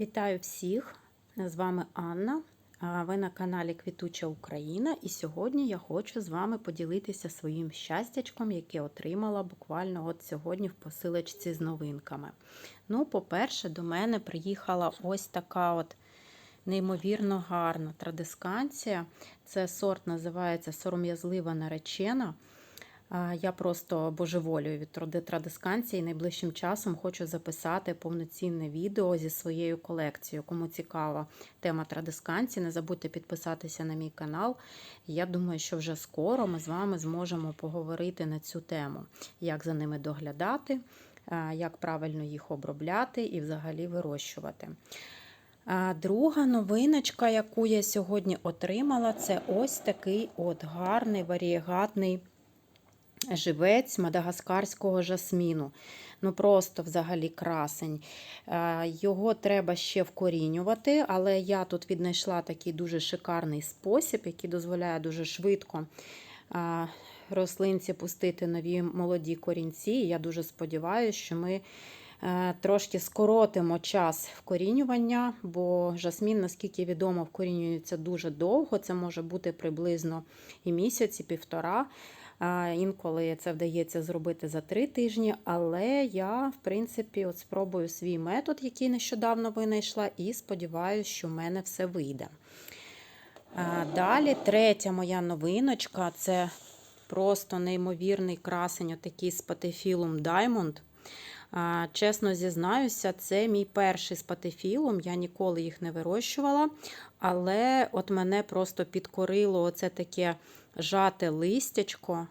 Вітаю всіх! З вами Анна. Ви на каналі Квітуча Україна, і сьогодні я хочу з вами поділитися своїм щастячком, яке отримала буквально от сьогодні в посилочці з новинками. Ну, по-перше, до мене приїхала ось така от неймовірно гарна традисканція. Це сорт називається сором'язлива наречена. Я просто божеволюю від тради- традисканції. Найближчим часом хочу записати повноцінне відео зі своєю колекцією. Кому цікава тема традисканції, не забудьте підписатися на мій канал. Я думаю, що вже скоро ми з вами зможемо поговорити на цю тему, як за ними доглядати, як правильно їх обробляти і взагалі вирощувати. Друга новиночка, яку я сьогодні отримала, це ось такий от гарний варієгатний живець мадагаскарського жасміну. Ну просто взагалі красень. Е, Його треба ще вкорінювати, але я тут віднайшла такий дуже шикарний спосіб, який дозволяє дуже швидко е, рослинці пустити нові молоді корінці. Я дуже сподіваюся, що ми е, трошки скоротимо час вкорінювання, бо жасмін, наскільки відомо, вкорінюється дуже довго. Це може бути приблизно і місяць, і півтора. Інколи це вдається зробити за три тижні, але я, в принципі, от спробую свій метод, який нещодавно винайшла, і сподіваюся, що в мене все вийде. Далі, третя моя новиночка це просто неймовірний красень, отакий спатефілум Diamond. Чесно зізнаюся, це мій перший спатефілум. Я ніколи їх не вирощувала, але от мене просто підкорило оце таке жате листячко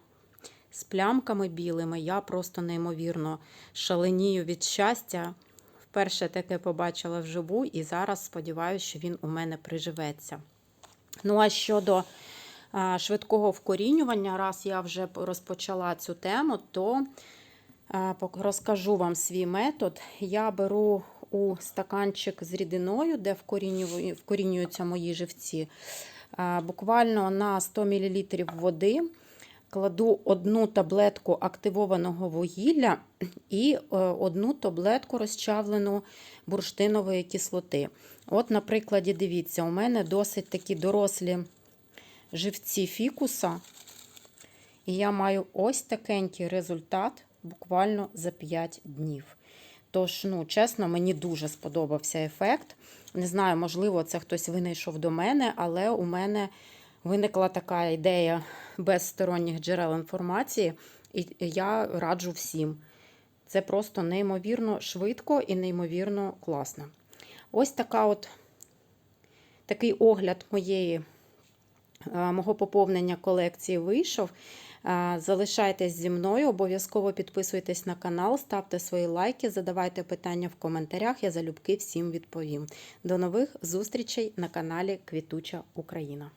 з плямками білими. Я просто неймовірно шаленію від щастя. Вперше таке побачила вживу, і зараз сподіваюся, що він у мене приживеться. Ну, а щодо швидкого вкорінювання, раз я вже розпочала цю тему, то розкажу вам свій метод. Я беру у стаканчик з рідиною, де вкорінюються мої живці. Буквально на 100 мл води кладу одну таблетку активованого вугілля і е, одну таблетку розчавлену бурштинової кислоти. От, на дивіться, у мене досить такі дорослі живці фікуса. І я маю ось такенький результат буквально за 5 днів. Тож, ну, чесно, мені дуже сподобався ефект. Не знаю, можливо, це хтось винайшов до мене, але у мене виникла така ідея без сторонніх джерел інформації, і я раджу всім. Це просто неймовірно швидко і неймовірно класно. Ось така от, такий огляд моєї, е, мого поповнення колекції вийшов. Залишайтесь зі мною, обов'язково підписуйтесь на канал, ставте свої лайки, задавайте питання в коментарях. Я залюбки всім відповім. До нових зустрічей на каналі Квітуча Україна.